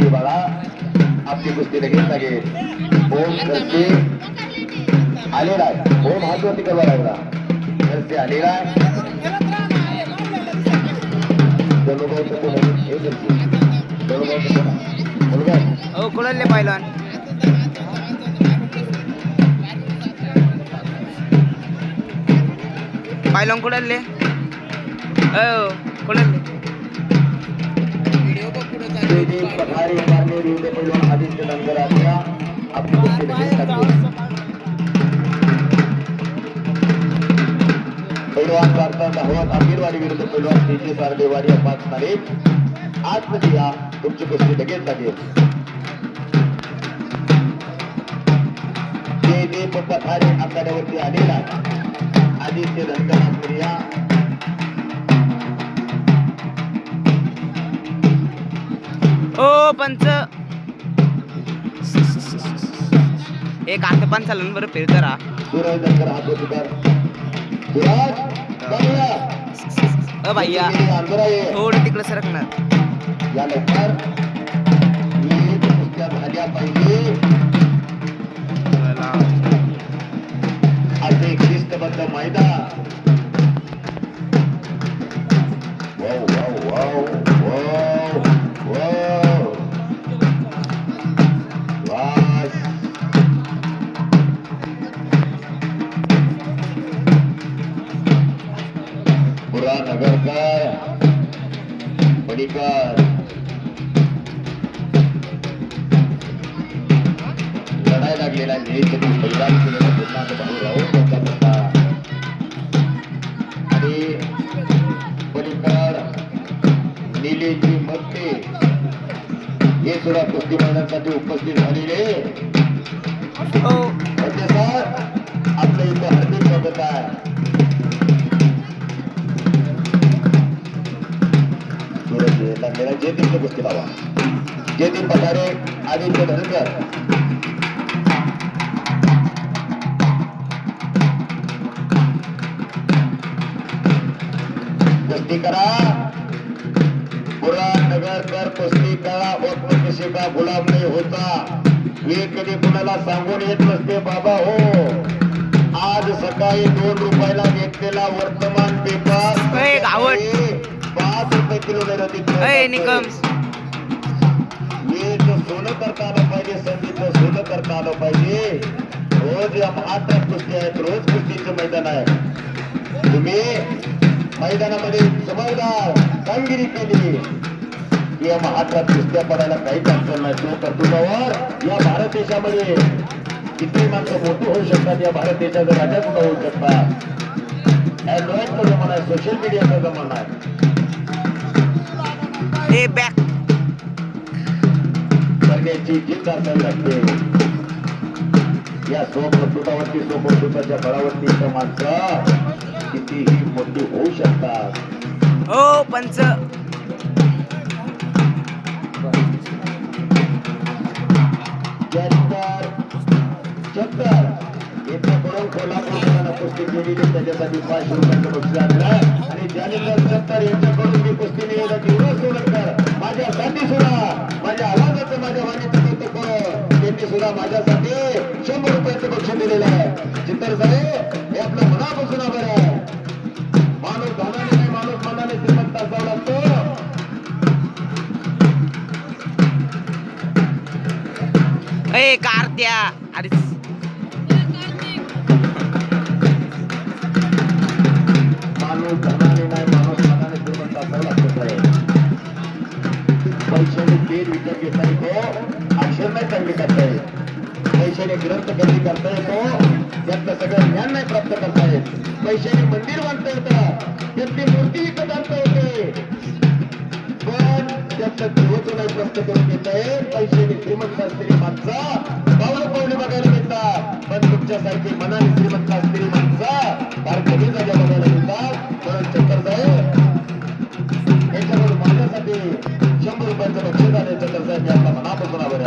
कुस्ती बाळा आपली कुस्ती लगेच लागेल ओम घरचे आलेला ओम हात वरती करावा लागला घरचे आलेला कुणाले पाहिलं पाहिलं कुणाले हो कुणाले पठारे मारणे विरुद्ध पैलवान आदित्य धनगर आपल्या आपली कुस्ती लगेच लागेल पैलवान भारतात हवात आमिरवाडी विरुद्ध पैलवान तेजस सारडेवाडी या पाच तारीख. आतमध्ये म्हणजे या तुमची कुस्ती लगेच लागेल पठारे आखाड्यावरती आलेला आदित्य धनगर या. ओ पंच. एक आता पंचाला बरं फिरत राहा. भैया अंदर थोडं तिकडे सरकणार. या लवकर. नीट पाहिजे पुरा नगरकर पडिकर. लढाई लागलेला केलेला भाऊ त्यांचा पत्ता आणि पडिकर निलेजी मत्ते हे सुद्धा कुस्ती मैदानासाठी उपस्थित झालेले. हो. आपलं इथं हार्दिक स्वागत आहे. सूरज लागलेला जे तिथे कुस्ती लावा. पठारे आदित्य धनगर कुस्ती करा. पुरा नगर कर कुस्ती करा का गुलाम नाही होता. मी कधी कुणाला सांगून येत नसते बाबा हो. आज सकाळी दोन रुपयाला घेतलेला वर्तमान पेपर किलोमीटर सोनं करता आलं पाहिजे संधीचं सोनं करता आलं पाहिजे रोज या महाराष्ट्रात कुस्ती आहेत रोज कुस्तीचं मैदान आहे तुम्ही मैदानामध्ये समजदार कामगिरी केली। या महाराष्ट्रात कुस्त्या पडायला काहीच अडचण नाही. तो कर्तृत्वावर या भारत देशामध्ये किती माणसं मोठी होऊ शकतात या भारत देशाचा राजा सुद्धा होऊ शकतात? अँड्रॉइडचा जमाना आहे सोशल मीडियाचा जमाना आहे ए बॅक करण्याची असायला लागते. या स्वकर्तृत्वावरती स्वकर्तृत्वाच्या बळावरती इथं माणसं कितीही मोठी होऊ शकतात. हो पंच. चक्कर याच्याकडून कोल्हापूरकरांना कुस्ती केलेली त्याच्यासाठी पाचशे रुपयाचं बक्षीस आणलं आणि सत्तर यांच्याकडून मी कुस्ती माझ्यासाठी सुद्धा माझ्या आवाजाचं माझ्या वाणीचं कौतुक त्यांनी सुद्धा माझ्यासाठी शंभर रुपयाचं बक्षीस दिलेलं आहे. साहेब हे आपलं मनापासून आभार आहे. माणूस धनाने नाही माणूस मनाने श्रीमंत असावा लागतो. ए अरे नाही माणूस मनाने श्रीमंत पैशाने विकत घेता येतो अक्षर नाही करता येत पैशाने ग्रंथ कमी करता येतो त्यातलं सगळं ज्ञान नाही प्राप्त करता येत पैशाने मंदिर बांधता येतं त्यातली मूर्ती विकत आणता येते पण त्यातलं देवत्व नाही प्राप्त करून घेता येत. पैशाने श्रीमंत असलेली मागचा शंभर रुपयांचं बक्षीस आले चंद्रसाहेब यांना मनापासून आभार